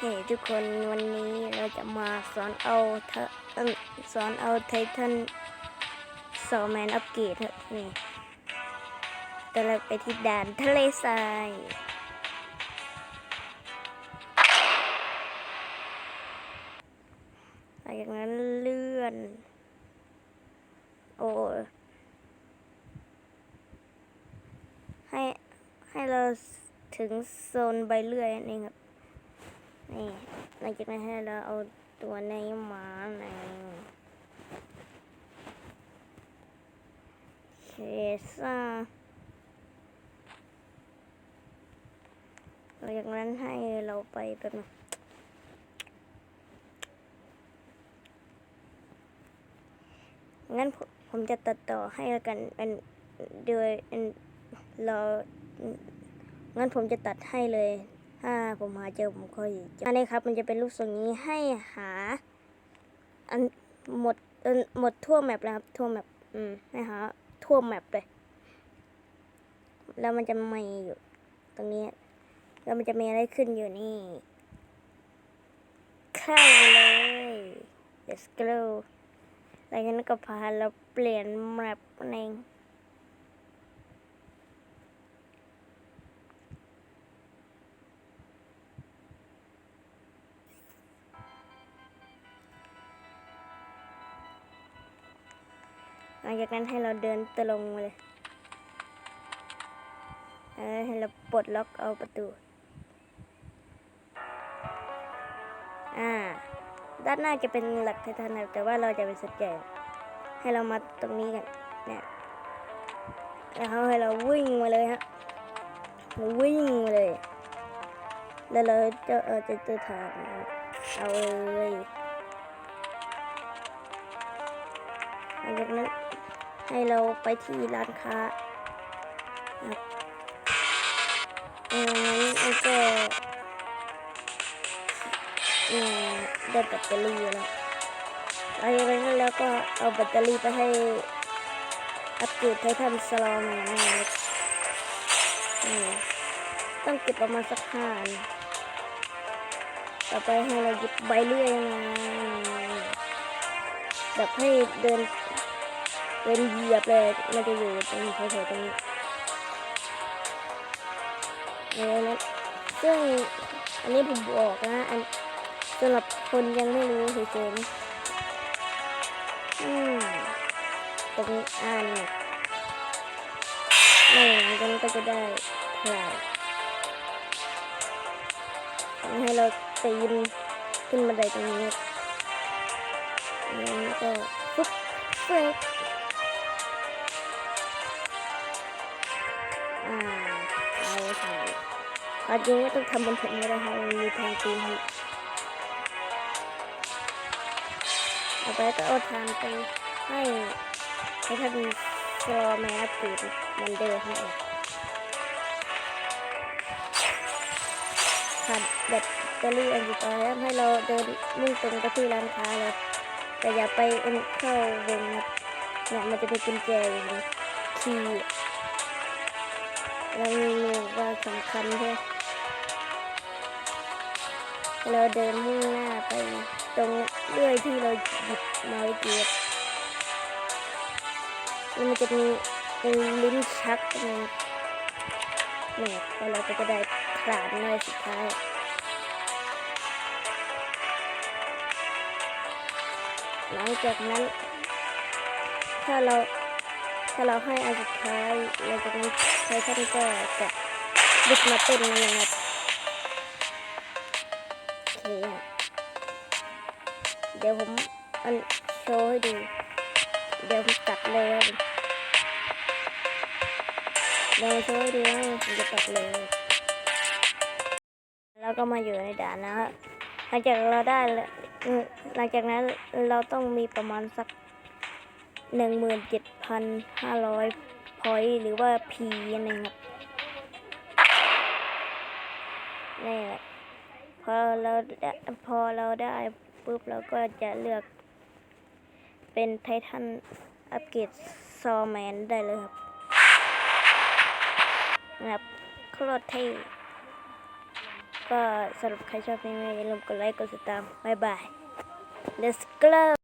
เฮ้ทุกคนวันนี้เราจะมาสอนเอาเธอสอนเอาไททันสอแมนอัปเกรดนี่แต่เราไปที่ด่านทะเลทรายหลังจากนั้นเลื่อน โอ้ให้ให้เราถึงโซนใบเลื่อยนั่ครับ นี่หลังจากนั้นให้เราเอาตัวในหมาในเคซ่าหลังจากนั้นให้เราไปแบบนึงงั้นผมจะตัดต่อให้แล้วกันอันโดยอันเรางั้นผมจะตัดให้เลย ถ้าผมหาเจอผมค่อยจะอันนี้ครับ มันจะเป็นรูปทรงนี้ให้หา อันหมดเอิ่มหมดทั่วแมปแล้วครับ ทั่วแมปอืมให้หาทั่วแมปเลย แล้วมันจะมีอยู่ตรงนี้ แล้วมันจะมีอะไรขึ้นอยู่นี่เข้าเลย let's go แล้วงั้นก็พาเราเปลี่ยนแมปนั่นเอง ลังจากนั้นให้เราเดินตรงมาเลย เออให้เราปลดล็อกเอาประตู อ่า ด้านหน้าจะเป็นหลักไททันนะแต่ว่าเราจะไปสแกนให้เรามาตรงนี้กันเนี่ยแล้วเขาให้เราวิ่งมาเลยฮะวิ่งมาเลย แล้วเราจะเออจะเจอทางเอาเลยหลังจากนั้น ให้เราไปที่ร้านค้าครับเอองั้นก็เออได้แบตเตอรี่แล้วหลังจากนั้นแล้วก็เอาแบตเตอรี่ไปให้อัปเกรดไททันสโลว์แมนะครับอืมต้องเก็บประมาณสักห้าอันต่อไปให้เราหยิบใบเลื่อยมาแบบให้เดิน เป็นเหยียบเลยมันจะอยู่ตรงแถวๆตรงนี้เออนะซึ่งอันนี้ผมบอกนะอันสำหรับคนยังไม่รู้เฉยๆอืมตรงนี้อ่านเนี่ยไม่อย่างนั้นก็จะได้พลายให้เราปีนขึ้นบันไดตรงนี้แล้วก็ปุ๊บเฟก อ่าเอาถ่ายเอาจริงไม่ต้องทำบนผมก็ได้ค่ะมันมีทางปีนให้เอาไปก็เอาทางไปให้ให้ท่านฟอร์แมนปีนมันเดิมให้เองขาดแบตเตอรี่อันสุดท้ายแล้วให้เราเดินมุ่งตรงไปที่ร้านค้าเลยแต่อย่าไปเอ็นเข้าวงนะเนี่ยมันจะเป็นกุญแจอย่างนี้คีย์ เรารู้ว่าสำคัญใช่เราเดินมุ่งหน้าไปตรงเรื่อยที่เราหยิบมาไว้เกียบมันจะมีเป็นลิ้นชักนะเนี่ยแล้วเราก็จะได้ฐานในสุดท้ายหลังจากนั้น ถ้าเรา ถ้าเราให้อันสุดท้ายหลังจากนั้นไททันก็จะลุกมาเต้นนะครับโอเคเดี๋ยวผมอันโชว์ให้ดู เดี๋ยวผมตัดเลยครับเดี๋ยวโชว์ให้ดูนะผมจะตัดเลย แล้วก็มาอยู่ในด่านนะครับหลังจากเราได้แล้วหลังจากนั้นเราต้องมีประมาณสักหนึ่งหมื่นเจ็ด พันห้าร้อยพอยหรือว่าพีนั่นเองครับนี่แหละพอเราได้พอเราได้ปุ๊บเราก็จะเลือก เป็นไททันอัปเกรดซอแมนได้เลยครับนะครับโคตรเท่ก็สำหรับใครชอบเพลงนี้อย่าลืมกดไลค์กดติดตาม บ๊ายบาย let's go